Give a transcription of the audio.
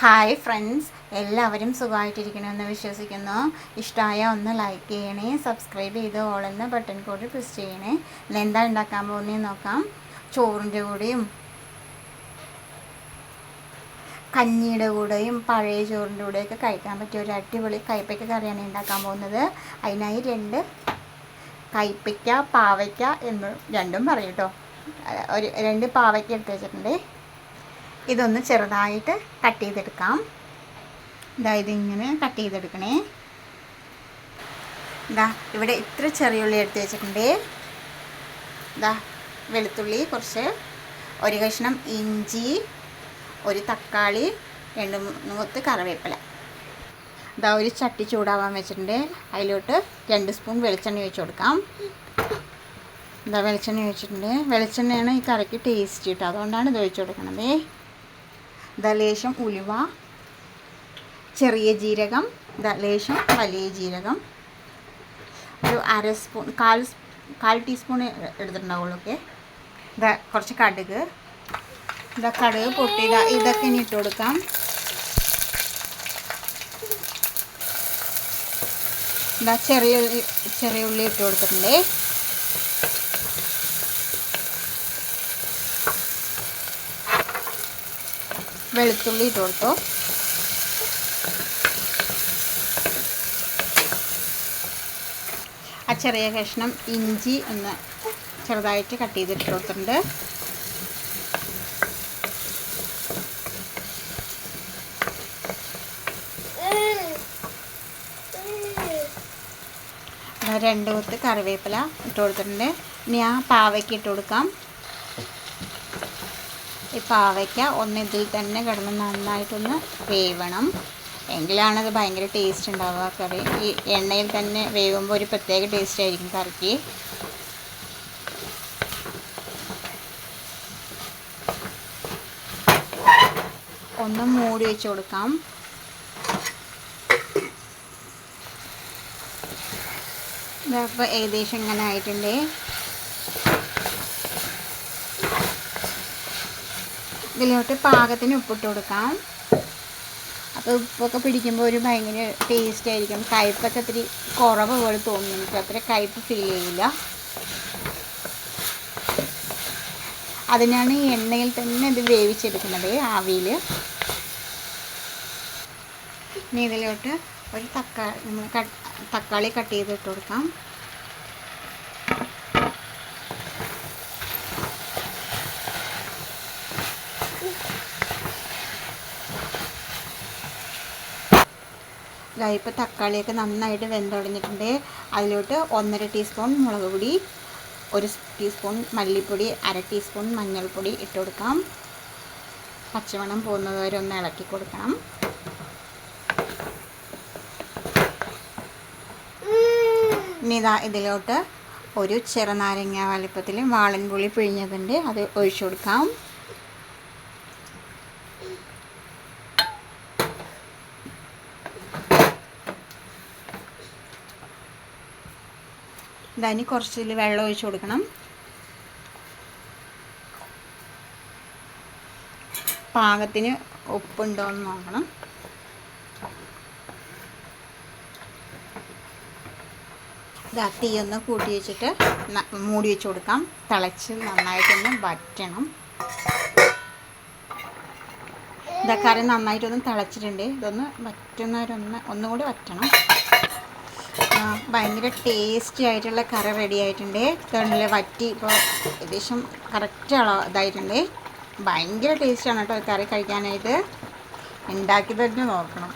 Hi friends എല്ലാവരും സുഖമായിട്ടിരിക്കണമെന്ന് വിശ്വസിക്കുന്നു. ഇഷ്ടമായ ഒന്ന് ലൈക്ക് ചെയ്യണേ സബ്സ്ക്രൈബ് ചെയ്ത് ഓളെന്ന് ബട്ടൺ കൂടി പ്രസ് ചെയ്യണേ. എന്താ ഉണ്ടാക്കാൻ പോകുന്നതെന്ന് നോക്കാം. ചോറിന്റെ കൂടെയും കഞ്ഞിയുടെ കൂടെയും പഴയ ചോറിന്റെ കൂടെയൊക്കെ കഴിക്കാൻ പറ്റിയ ഒരു അടിപൊളി കയ്പയ്ക്ക കറിയാണ് ഉണ്ടാക്കാൻ പോകുന്നത്. അതിനായി രണ്ട് കയ്പയ്ക്ക പാവയ്ക്ക എന്ന് രണ്ടും പറയും കേട്ടോ ഒരു രണ്ട് പാവയ്ക്ക എടുത്ത് വെച്ചിട്ടുണ്ട്. ഇതൊന്ന് ചെറുതായിട്ട് കട്ട് ചെയ്തെടുക്കാം. ഇതാ ഇങ്ങനെ കട്ട് ചെയ്തെടുക്കണേ. ഇതാ ഇവിടെ ഇത്ര ചെറിയ ഉള്ളി എടുത്ത് വെച്ചിട്ടുണ്ട്. ഇതാ വെളുത്തുള്ളി കുറച്ച് ഒരു കഷ്ണം ഇഞ്ചി ഒരു തക്കാളി രണ്ട് മൂന്ന് കൊത്ത് കറിവേപ്പില. ഇതാ ഒരു ചട്ടി ചൂടാവാൻ വെച്ചിട്ടുണ്ട്. അതിലോട്ട് രണ്ട് സ്പൂൺ വെളിച്ചെണ്ണ ഒഴിച്ച് കൊടുക്കാം. ഇതാ വെളിച്ചെണ്ണ ഒഴിച്ചിട്ടുണ്ട്. വെളിച്ചെണ്ണയാണ് ഈ കറിക്ക് ടേസ്റ്റ് കിട്ടുക അതുകൊണ്ടാണ് ഇത് ഒഴിച്ചു കൊടുക്കണത്. ഇതാ ലേശം ഉലുവ ചെറിയ ജീരകം ദലേശം വലിയ ജീരകം ഒരു അര സ്പൂൺ കാൽ കാൽ ടീസ്പൂൺ എടുത്തിട്ടുണ്ടാവുള്ളൂ ഓക്കെ. കുറച്ച് കടുക്. ഇതാ കടുക് പൊട്ടി ഇതാ ഇതൊക്കെ ഇനി ഇട്ട് കൊടുക്കാം. ഇതാ ചെറിയ ചെറിയ ഉള്ളി ഇട്ട് കൊടുത്തിട്ടുണ്ട്. വെളുത്തുള്ളി ഇട്ട് കൊടുത്തു. ആ ചെറിയ കഷ്ണം ഇഞ്ചി ഒന്ന് ചെറുതായിട്ട് കട്ട് ചെയ്തിട്ട് കൊടുത്തിട്ടുണ്ട്. രണ്ട് കൊത്ത് കറിവേപ്പില ഇട്ട് കൊടുത്തിട്ടുണ്ട്. ഇനി ആ പാവയ്ക്ക് ഇട്ട് കൊടുക്കാം. ഈ പാവയ്ക്ക ഒന്ന് ഇതിൽ തന്നെ കിടന്ന് നന്നായിട്ടൊന്ന് വേവണം. അത് ഭയങ്കര ടേസ്റ്റ് ഉണ്ടാവുക. കറി ഈ എണ്ണയിൽ തന്നെ വേവുമ്പോൾ ഒരു പ്രത്യേക ടേസ്റ്റ് ആയിരിക്കും കറിക്ക്. ഒന്ന് മൂടി വെച്ച് കൊടുക്കാം. ഇതപ്പോൾ ഏകദേശം ഇങ്ങനെ ആയിട്ടുണ്ട്. ഇതിലോട്ട് പാകത്തിന് ഉപ്പിട്ട് കൊടുക്കാം. അപ്പോൾ ഉപ്പൊക്കെ പിടിക്കുമ്പോൾ ഒരു ഭയങ്കര ടേസ്റ്റ് ആയിരിക്കും. കയ്പ്പൊക്കെ ഇത്തിരി കുറവ് പോലെ തോന്നും എനിക്ക്. അത്ര കയ്പ്പ് ഫീൽ ചെയ്യില്ല അതിനാണ് ഈ എണ്ണയിൽ തന്നെ ഇത് വേവിച്ചെടുക്കുന്നത് ആവിയിൽ ഇനി ഇതിലോട്ട് ഒരു തക്കാളി നമ്മൾ തക്കാളി കട്ട് ചെയ്തിട്ട് കൊടുക്കാം. ഇപ്പോൾ തക്കാളിയൊക്കെ നന്നായിട്ട് വെന്തുടഞ്ഞിട്ടുണ്ട് അതിലോട്ട് ഒന്നര ടീസ്പൂൺ മുളക് പൊടി ഒരു ടീസ്പൂൺ മല്ലിപ്പൊടി അര ടീസ്പൂൺ മഞ്ഞൾപ്പൊടി ഇട്ട് കൊടുക്കാം. പച്ചമണം പോകുന്നത് വരെ ഒന്ന് ഇളക്കി കൊടുക്കണം. ഇനി ഇതാ ഇതിലോട്ട് ഒരു ചെറുനാരങ്ങ വലിപ്പത്തിൽ വാളൻപുളി പിഴിഞ്ഞതുണ്ട്. അത് ഒഴിച്ചു കൊടുക്കാം. ഇതാനി കുറച്ചിൽ വെള്ളം ഒഴിച്ചു കൊടുക്കണം. പാകത്തിന് ഉപ്പുണ്ടോ എന്ന് നോക്കണം. ഇതാ തീ ഒന്ന് കൂട്ടി വെച്ചിട്ട് മൂടി വെച്ച് കൊടുക്കാം. തിളച്ച് നന്നായിട്ടൊന്ന് വറ്റണം. ഇതാ കറി നന്നായിട്ടൊന്ന് തിളച്ചിട്ടുണ്ട്. ഇതൊന്ന് വറ്റുന്നവരൊന്ന് ഒന്നുകൂടി വറ്റണം. ഭയങ്കര ടേസ്റ്റി ആയിട്ടുള്ള കറി റെഡി ആയിട്ടുണ്ട്. വറ്റി ഇപ്പോൾ ഏകദേശം കറക്റ്റ് അളവ് ഇതായിട്ടുണ്ട്. ഭയങ്കര ടേസ്റ്റാണ് കേട്ടോ കറി കഴിക്കാനായിട്ട്. ഉണ്ടാക്കി തന്നെ നോക്കണം